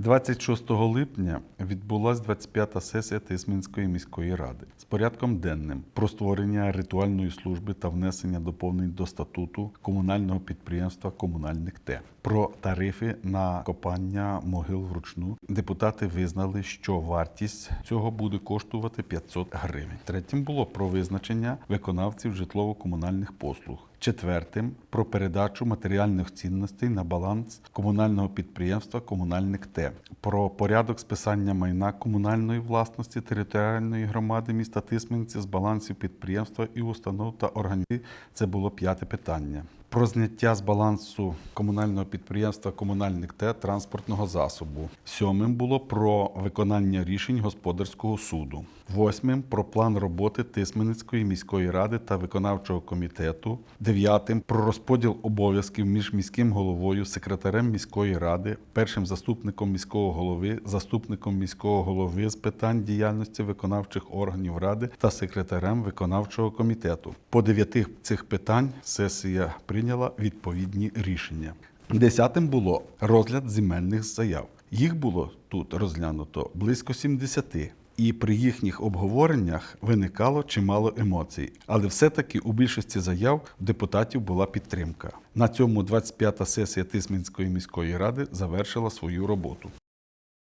26 липня відбулася 25-та сесія Тисменської міської ради з порядком денним про створення ритуальної служби та внесення доповнень до статуту комунального підприємства Комунальник Т. Про тарифи на копання могил вручну депутати визнали, що вартість цього буде коштувати 500 гривень. Третім було про визначення виконавців житлово-комунальних послуг. Четвертим про передачу матеріальних цінностей на баланс комунального підприємства Комунальник Т, про порядок списання майна комунальної власності територіальної громади міста Тисменці з балансів підприємства і установ та організацій. Це було п'яте питання. Про зняття з балансу комунального підприємства Комунальник Т транспортного засобу. Сьомим було про виконання рішень господарського суду. Восьмим про план роботи Тисменницької міської ради та виконавчого комітету. Дев'ятим про розподіл обов'язків між міським головою, секретарем міської ради, першим заступником міського голови, заступником міського голови з питань діяльності виконавчих органів ради та секретарем виконавчого комітету. По дев'яти цих питань сесія прийняла відповідні рішення. Десятим було розгляд земельних заяв. Їх було тут розглянуто близько 70. І при їхніх обговореннях виникало чимало емоцій, але все-таки у більшості заяв депутатів була підтримка. На цьому 25-та сесія Тисменської міської ради завершила свою роботу.